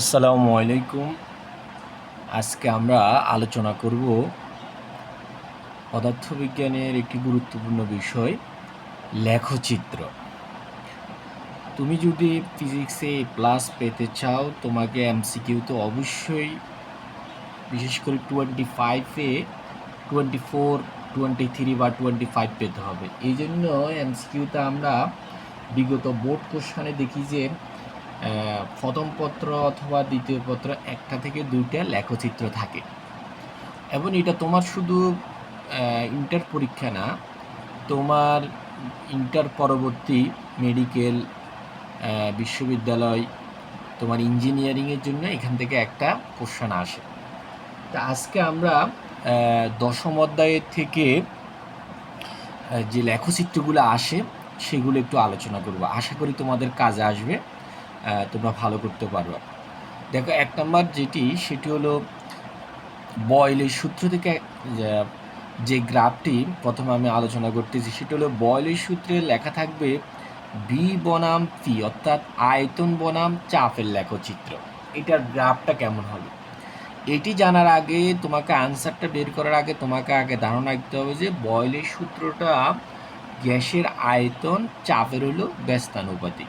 আসসালামু আলাইকুম। আজকে আমরা আলোচনা করব পদার্থবিজ্ঞানের একটি গুরুত্বপূর্ণ বিষয়, লেখচিত্র। তুমি যদি ফিজিক্সে প্লাস পেতে চাও, তোমাকে এমসিকিউ তো অবশ্যই, বিশেষ করে টোয়েন্টি ফাইভে টোয়েন্টি ফোর, টোয়েন্টি থ্রি বা টোয়েন্টি ফাইভ পেতে হবে। এই জন্য এমসিকিউতে আমরা বিগত বোর্ড কোশ্চানে দেখি যে প্রথম পত্র অথবা দ্বিতীয় পত্র একটা থেকে দুইটা লেখচিত্র থাকে। এবং এটা তোমার শুধু ইন্টার পরীক্ষা না, তোমার ইন্টার পরবর্তী মেডিকেল বিশ্ববিদ্যালয়, তোমার ইঞ্জিনিয়ারিংয়ের জন্য এখান থেকে একটা কোশ্চেন আসে। তা আজকে আমরা দশম অধ্যায়ের থেকে যে লেখচিত্রগুলো আসে, সেগুলো একটু আলোচনা করব। আশা করি তোমাদের কাজে আসবে। তোমরা ভালো করতে পারবে দেখো, এক নম্বর যেটি, সেটি হলো বয়েলের সূত্র থেকে যে- গ্রাফটি প্রথমে আমি আলোচনা করতেছি, সেটি হলো বয়েলের সূত্রে লেখা থাকবে বি বনাম পি অর্থাৎ আয়তন বনাম চাপের লেখচিত্র। এটার গ্রাফটা কেমন হবে? এটি জানার আগে, তোমাকে আনসারটা বের করার আগে, তোমাকে আগে ধারণা রাখতে হবে যে বয়েলের সূত্রটা গ্যাসের আয়তন চাপের হলো ব্যস্তানুপাতিক।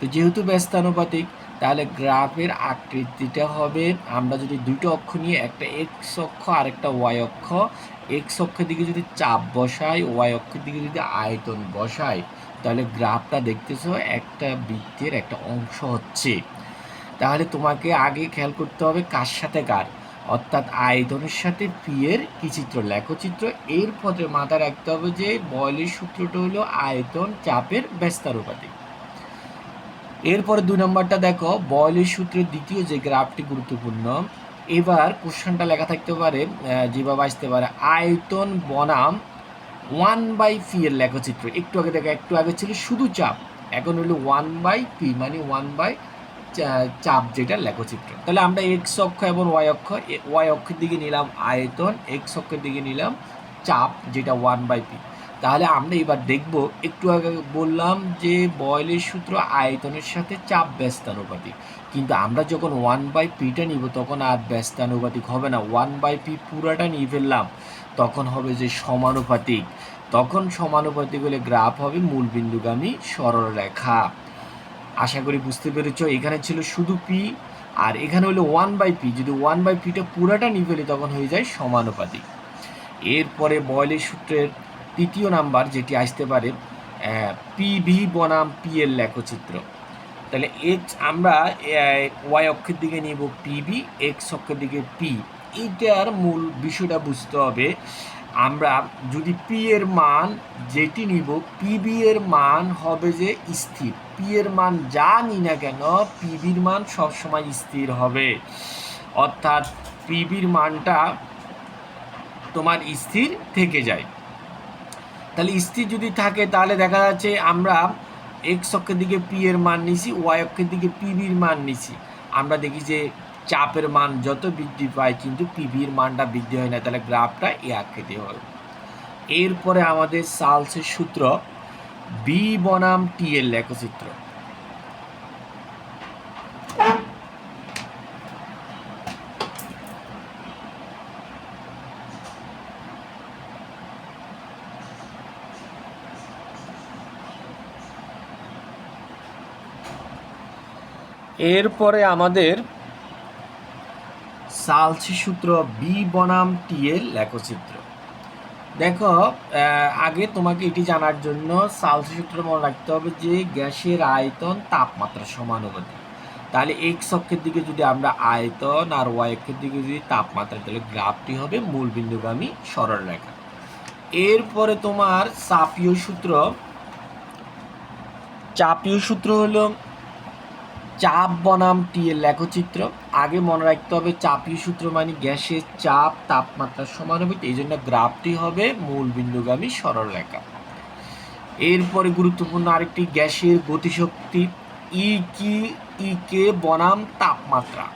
তো যেহেতু ব্যস্তানুপাতিক, তাহলে গ্রাফের আকৃতিটা হবে, আমরা যদি দুটো অক্ষ নিয়ে একটা এক্স অক্ষ আর একটা ওয়াই অক্ষ এক্স অক্ষের দিকে যদি চাপ বসাই ওয়াই অক্ষের দিকে যদি আয়তন বসাই, তাহলে গ্রাফটা দেখতেছো একটা বৃত্তের একটা অংশ হচ্ছে। তাহলে তোমাকে আগে খেয়াল করতে হবে কার সাথে কার। অর্থাৎ আয়তনের সাথে পি এর কি চিত্র? লেখচিত্র। এর পথে মাথায় রাখতে হবে যে বয়লের সূত্রটা হলো আয়তন চাপের ব্যস্তানুপাতিক। এরপরে দুই নম্বরটা দেখো, বয়লের সূত্রের দ্বিতীয় যে গ্রাফটি গুরুত্বপূর্ণ, এবার কোশ্চেনটা লেখা থাকতে পারে যেভাবে আসতে পারে, আয়তন বনাম ওয়ান বাই পি এর লেখচিত্র। একটু আগে দেখো, একটু আগে ছিল শুধু চাপ, এখন হলো ওয়ান বাই পি মানে ওয়ান বাই চাপ যেটা লেখচিত্র। তাহলে আমরা এক্স অক্ষ এবং ওয়াই অক্ষ ওয়াই অক্ষের দিকে নিলাম আয়তন এক্স অক্ষের দিকে নিলাম চাপ, যেটা ওয়ান বাই পি। তাহলে আমরা এবার দেখব, একটু আগে বললাম যে বয়লের সূত্র আয়তনের সাথে চাপ ব্যস্তানুপাতিক। কিন্তু আমরা যখন ওয়ান বাই পিটা নিব, তখন আর ব্যস্তানুপাতিক হবে না। ওয়ান বাই পি পুরাটা নিয়ে ফেললাম, তখন হবে যে সমানুপাতিক। তখন সমানুপাতিক হলে গ্রাফ হবে মূলবিন্দুগামী সরলরেখা আশা করি বুঝতে পেরেছ, এখানে ছিল শুধু পি আর এখানে হলো ওয়ান বাই পি যদি ওয়ান বাই পিটা পুরাটা নিয়ে ফেলি, তখন হয়ে যায় সমানুপাতিক। এরপরে বয়লের সূত্রের তৃতীয় নাম্বার যেটি আসতে পারে পিভি বনাম পি এর লেখচিত্র। তাহলে এক্স আমরা ওয়াই অক্ষের দিকে নিব পিভি এক্স অক্ষের দিকে পি এইটার মূল বিষয়টা বুঝতে হবে। আমরা যদি পি এর মান যেটি নিব পিবি এর মান হবে যে স্থির। পি এর মান যা নি না কেন পিবির মান সবসময় স্থির হবে। অর্থাৎ পিবির মানটা তোমার স্থির থেকে যায়। তাহলে স্থির যদি থাকে, তাহলে দেখা যাচ্ছে আমরা এক্স অক্ষের দিকে পি এর মান নিছি ওয়াই অক্ষের দিকে পিবির মান নিছি। আমরা দেখি যে চাপের মান যত বৃদ্ধি পায়, কিন্তু পিবির মানটা বৃদ্ধি হয় না, তাহলে গ্রাফটা এ আকৃতি হয়। এরপরে আমাদের সালসের সূত্র বি বনাম টি এর লেখচিত্র। এরপরে আমাদের সালসি সূত্র বি বনাম টি এর লেখচিত্র। দেখো আগে তোমাকে এটি জানার জন্য সালসি সূত্র মনে রাখতে হবে যে গ্যাসের আয়তন তাপমাত্রা সমানুপাতিক তাহলে এক্স অক্ষের দিকে যদি আমরা আয়তন আর ওয়াই অক্ষের দিকে যদি তাপমাত্রা, তাহলে গ্রাফটি হবে মূল বিন্দুগামী সরলরেখা এরপরে তোমার চাপীয় সূত্র। চাপীয় সূত্র হলো চাপ বনাম টি এর লেখচিত্র। আগে মনে রাখতে হবে, চাপীয় সূত্র মানে গ্যাসের চাপ তাপমাত্রার সমানুপাতিক, এই জন্য গ্রাফটি হবে মূল বিন্দুগামী সরলরেখা এরপরে গুরুত্বপূর্ণ আরেকটি গ্যাসের গতিশক্তি ই কি ই কে বনাম তাপমাত্রা।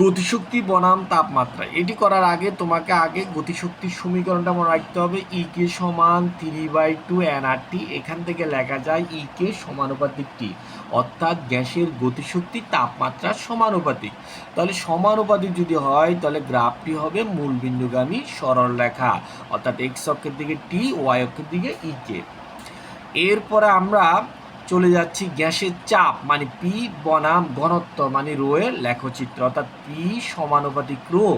গতিশক্তি বনাম তাপমাত্রা। এটি করার আগে তোমাকে আগে গতিশক্তির সমীকরণটা মনে রাখতে হবে। ই কে সমান three by two N R T এখান থেকে লেখা যায় ই কে সমানুপাতিক টি অর্থাৎ গ্যাসের গতিশক্তি তাপমাত্রার সমানুপাতিক। তাহলে সমানুপাতিক যদি হয়, তাহলে গ্রাফটি হবে মূলবিন্দুগামী সরল রেখা। অর্থাৎ এক্স অক্ষের দিকে টি ওয়াই অক্ষের দিকে ই কে এরপরে আমরা চলে যাচ্ছি গ্যাসের চাপ মানে পি বনাম ঘনত্ব মানে রো এর লেখচিত্র, অর্থাৎ পি সমানুপাতিক রো।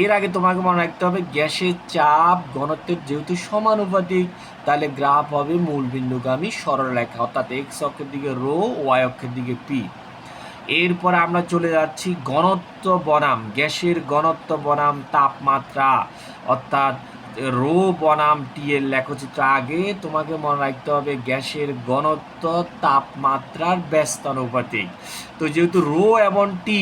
এর আগে তোমাকে মনে রাখতে হবে, গ্যাসের চাপ ঘনত্বের যেহেতু সমানুপাতিক, তাহলে গ্রাফ হবে মূল মূলবিন্দুগামী সরলরেখা, অর্থাৎ এক্স অক্ষের দিকে রো ওয়াই অক্ষের দিকে পি এরপরে আমরা চলে যাচ্ছি ঘনত্ব বনাম, গ্যাসের ঘনত্ব বনাম তাপমাত্রা, অর্থাৎ রো বনাম টি এর লেখচিত্র। আগে তোমাকে মনে রাখতে হবে গ্যাসের ঘনত্ব, তাপমাত্রার ব্যস্তানুপাতিক তো যেহেতু রো এবং টি,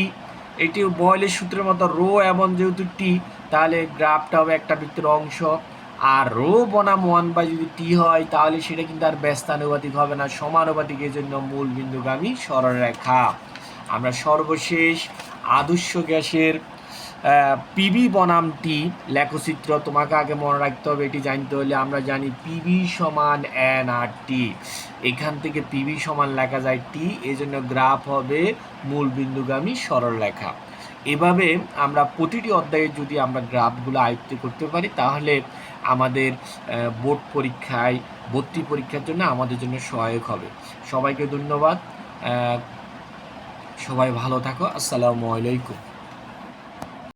এটি বয়লের সূত্রের মতো রো এবং যেহেতু টি, তাহলে গ্রাফটা হবে একটা বৃত্তের অংশ। আর রো বনাম ওয়ান বাই যদি টি হয়, তাহলে সেটা কিন্তু আর ব্যস্তানুপাতিক হবে না, সমানুপাতিক এই জন্য মূল বিন্দুগামী সরলরেখা। আমরা সর্বশেষ আদর্শ গ্যাসের পিবি বনাম টি লেখচিত্র, তোমাকে আগে মনে রাখতে হবে, এটি জানতে হলে আমরা জানি পিবি সমান এন আর টি। এখান থেকে পিবি সমান লেখা যায় টি এই জন্য গ্রাফ হবে মূল বিন্দুগামী সরল রেখা। এভাবে আমরা প্রতিটি অধ্যায়ে যদি আমরা গ্রাফগুলো আয়ত্ত করতে পারি, তাহলে আমাদের বোর্ড পরীক্ষায়, ভর্তি পরীক্ষার জন্য আমাদের জন্য সহায়ক হবে। সবাইকে ধন্যবাদ। সবাই ভালো থাকো। আসসালামু আলাইকুম।